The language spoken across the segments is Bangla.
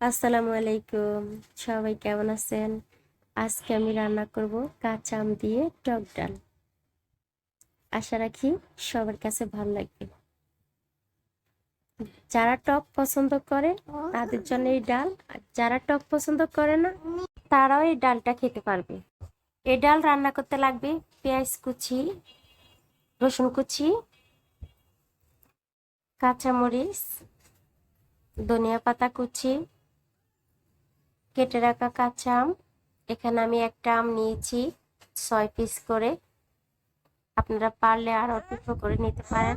আসসালামু আলাইকুম। সবাই কেমন আছেন? আজকে আমি রান্না করব কাঁচা আম দিয়ে টক ডাল। আশা রাখি সবার কাছে ভালো লাগবে। যারা টক পছন্দ করে, তাদের জন্য এই ডাল। আর যারা টক পছন্দ করে না, তারাও এই ডালটা খেতে পারবে। এই ডাল রান্না করতে লাগবে পেঁয়াজ কুচি, রসুন কুচি, কাঁচামরিচ, ধনিয়া পাতা কুচি কেটে রাখা কাঁচা আম। এখানে আমি একটা আম নিয়েছি, ছয় পিস করে। আপনারা পারলে আরও টুকরো করে নিতে পারেন।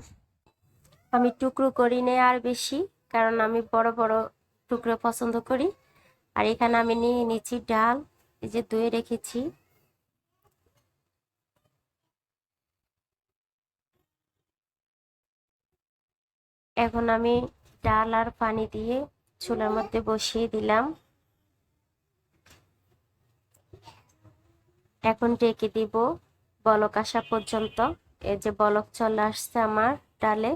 আমি টুকরো করি নে আর বেশি, কারণ আমি বড় বড় টুকরো পছন্দ করি। আর এখানে আমি নিয়ে নিয়েছি ডাল, এই যে ধুয়ে রেখেছি। এখন আমি ডাল আর পানি দিয়ে চুলার মধ্যে বসিয়ে দিলাম। এখন ডেকে দিব বলক আসা পর্যন্ত। এই যে বলক চলে আসছে আমার ডালে।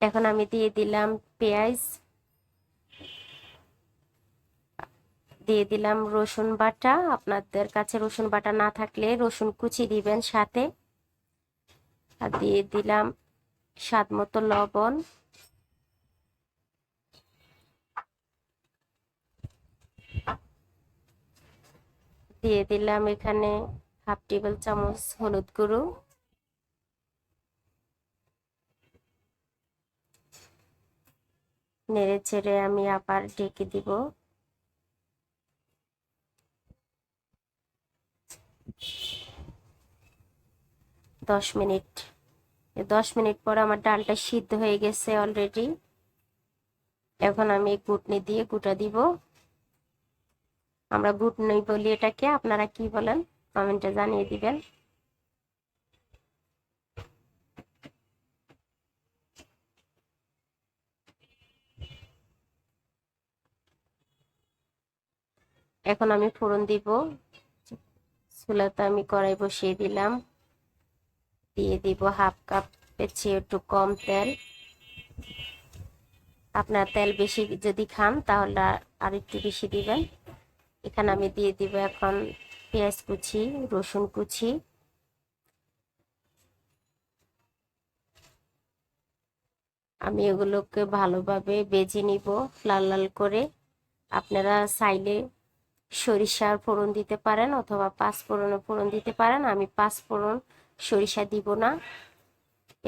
এখন আমি দিয়ে দিলাম পেঁয়াজ। দিয়ে দিলাম রসুন বাটা। আপনাদের কাছে রসুন বাটা না থাকলে রসুন কুচি দিবেন সাথে। আর দিয়ে দিলাম স্বাদ মতো লবণ। দিয়ে দিলাম এখানে হাফ টেবিল চামচ হলুদ গুঁড়ো। নেড়ে চেড়ে আমি আবার ঢেকে দিব। দশ মিনিট। দশ মিনিট পর আমার ডালটা সিদ্ধ হয়ে গেছে অলরেডি। এখন আমি গুটনি দিয়ে গুটা দিব। আমরা গুটনি বলি এটাকে, আপনারা কি বলেন? কমেন্টে জানিয়ে দিবেন। এখন আমি ফোড়ন দিব। চুলাতে আমি কড়াই বসিয়ে দিলাম। দিয়ে দিব হাফ কাপ চেয়ে একটু কম তেল। আপনার তেল বেশি যদি খান তাহলে আর একটু বেশি দিবেন। এখানে আমি দিয়ে দিব এখন পেঁয়াজ কুচি, রসুন কুচি। আমি এগুলোকে ভালোভাবে বেজে নিব লাল লাল করে। আপনারা চাইলে সরিষার ফোড়ন দিতে পারেন অথবা পাঁচ ফোড়নের ফোড়ন দিতে পারেন। আমি পাঁচ ফোড়ন সরিষা দিব না।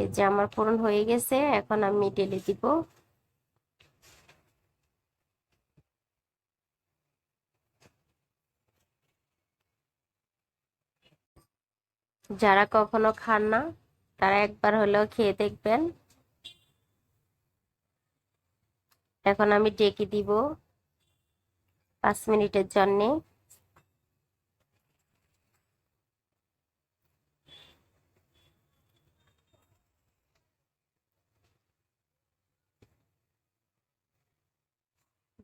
এই যে আমার ফোড়ন হয়ে গেছে, এখন আমি ঢেলে দিব। যারা কখনো খান না, তারা একবার হলেও খেয়ে দেখবেন। এখন আমি ডেকে দিব পাঁচ মিনিটের জন্যে।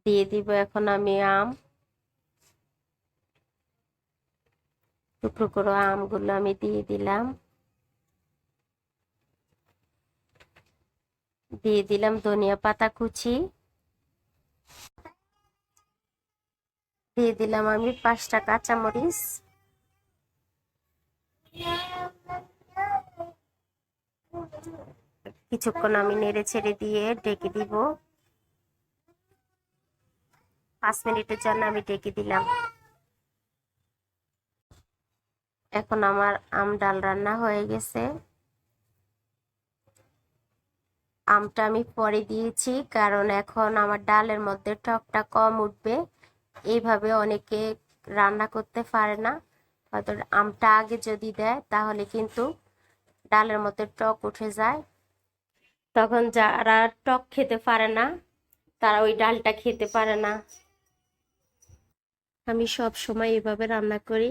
দিয়ে দিব এখন আমি আম। টুকরো করে আমগুলো আমি দিয়ে দিলাম। দিয়ে দিলাম ধনিয়া পাতা কুচি। দিয়ে দিলাম আমি পাঁচটা কাঁচামরিচ। কিছুক্ষণ আমি নেড়ে ছেড়ে দিয়ে ডেকে দিব। পাঁচ মিনিটের জন্য আমি ডেকে দিলাম। এখন আমার আম ডাল রান্না হয়ে গেছে। আমটা আমি পরে দিয়েছি, কারণ এখন আমার ডালের মধ্যে টকটা কম উঠবে। এইভাবে অনেকে রান্না করতে পারে না। হয়তো আমটা আগে যদি দেয়, তাহলে কিন্তু ডালের মধ্যে টক উঠে যায়। তখন যারা টক খেতে পারে না, তারা ওই ডালটা খেতে পারে না। আমি সব সময় এভাবে রান্না করি।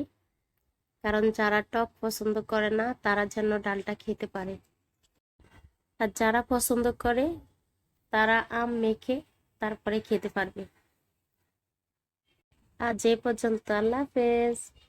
কারণ যারা টক পছন্দ করে না, তারা যেন ডালটা খেতে পারে। আর যারা পছন্দ করে, তারা আম মেখে তারপরে খেতে পারবে। আর যে পর্যন্ত, আল্লাহ হাফেজ।